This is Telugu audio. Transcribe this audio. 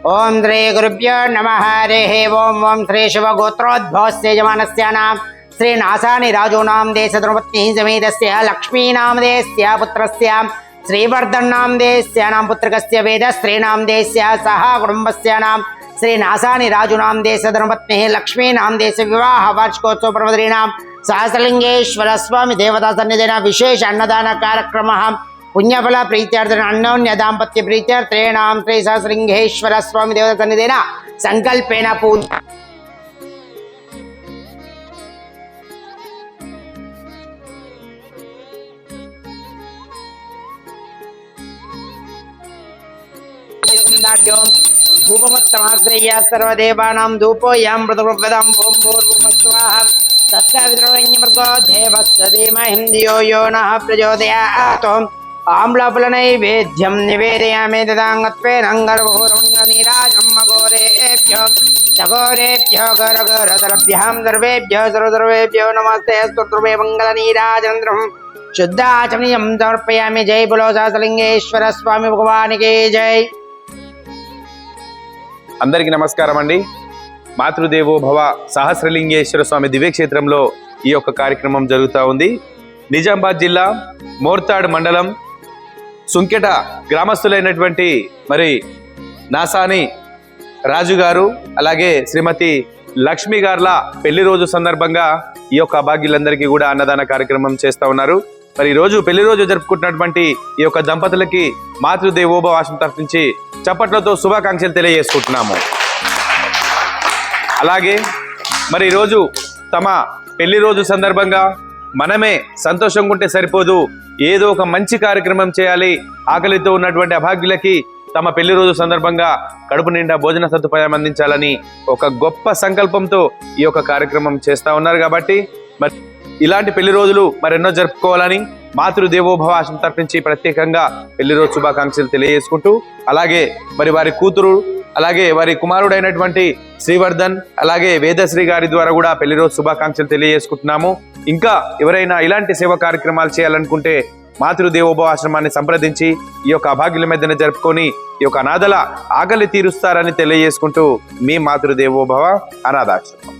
ओम श्री गुरुभ्यो नम। हरे हे, ओम ओम श्री शिव गोत्रोद्भवस्य यजमानस्यानां, श्री नासानि राजूनां देशद्रुपत्निः समेतस्य, लक्ष्मीनां देस्य पुत्रस्य, श्रीवर्धन्नां पुत्रक वेद वेदस्त्रीणां देश सह कुटुम्बस्यानां, श्री नासानि राजूनां देशधर्मपत्निः लक्ष्मीनां देशविवाहवार्षिकोत्सवप्रभृतीणां सहस्रलिङ्गेश्वरस्वामि देवता सन्निधि विशेष अन्नदान कार्यक्रम पुण्यफल ಪ್ರೀತ್ಯಾರ್ಥನ अन्नौन दापत्य ಪ್ರೀತ್ಯಾರ್ಥೇಣಾಂ ಶ್ರೀ ಸಹಸ್ರಿಂಗೇಶ್ವರ स्वामी देव सन्निधेन संकल्पेन पूज धूपमत्तमाग्रेय धूपो यां मृतप्रदां भूं भूर्भुमस्वाः सत्ता धियो यो नः ప్రచోదయాత్ ఆమ్లఫలనైవేద్యం నివేదయామి తదాంగత్వేనంగర్భూరంగనీరాజం మఘోరేభ్యో గరగరతరభ్యాం సర్వేభ్యో సర్వసర్వేభ్యో నమస్తే స్తోత్రమే మంగళనీరాజంద్రం. శుద్ధాచమనీయం సమర్పయామి జై బులో సహస్రలింగేశ్వర స్వామి భగవానికి జై. అందరికీ నమస్కారం అండి. మాతృదేవో భవ సహస్రలింగేశ్వర స్వామి దివ్యక్షేత్రంలో ఈ యొక్క కార్యక్రమం జరుగుతూ ఉంది. నిజామాబాద్ జిల్లా మోర్తాడ్ మండలం సుంకెట గ్రామస్తులైనటువంటి మరి నాసాని రాజు గారు అలాగే శ్రీమతి లక్ష్మి గార్ల పెళ్ళి రోజు సందర్భంగా ఈ యొక్క అభాగ్యులందరికీ కూడా అన్నదాన కార్యక్రమం చేస్తూ ఉన్నారు. మరి ఈ రోజు పెళ్ళి రోజు జరుపుకుంటున్నటువంటి ఈ యొక్క దంపతులకి మాతృదేవోభవ ఆశ్రమం తరఫు నుంచి చప్పట్లతో శుభాకాంక్షలు తెలియజేసుకుంటున్నాము. అలాగే మరి ఈరోజు తమ పెళ్ళి రోజు సందర్భంగా మనమే సంతోషంగా ఉంటే సరిపోదు. ఏదో ఒక మంచి కార్యక్రమం చేయాలి. ఆకలితో ఉన్నటువంటి అభాగ్యులకి తమ పెళ్ళి రోజు సందర్భంగా కడుపు నిండా భోజన సదుపాయం అందించాలని ఒక గొప్ప సంకల్పంతో ఈ యొక్క కార్యక్రమం చేస్తా ఉన్నారు కాబట్టి మరి ఇలాంటి పెళ్ళి రోజులు మరెన్నో జరుపుకోవాలని మాతృ దేవోభవ తరపించి ప్రత్యేకంగా పెళ్ళి రోజు శుభాకాంక్షలు తెలియజేసుకుంటూ అలాగే మరి వారి కూతురు అలాగే వారి కుమారుడైనటువంటి శ్రీవర్ధన్ అలాగే వేదశ్రీ గారి ద్వారా కూడా పెళ్ళి రోజు శుభాకాంక్షలు తెలియజేసుకుంటున్నాము. ఇంకా ఎవరైనా ఇలాంటి సేవా కార్యక్రమాలు చేయాలనుకుంటే మాతృదేవోభవ ఆశ్రమాన్ని సంప్రదించి ఈ యొక్క అభాగ్యుల మధ్యన జరుపుకొని ఈ యొక్క అనాథల ఆకలి తీరుస్తారని తెలియజేసుకుంటూ మీ మాతృదేవోభవ అనాథాశ్రమం.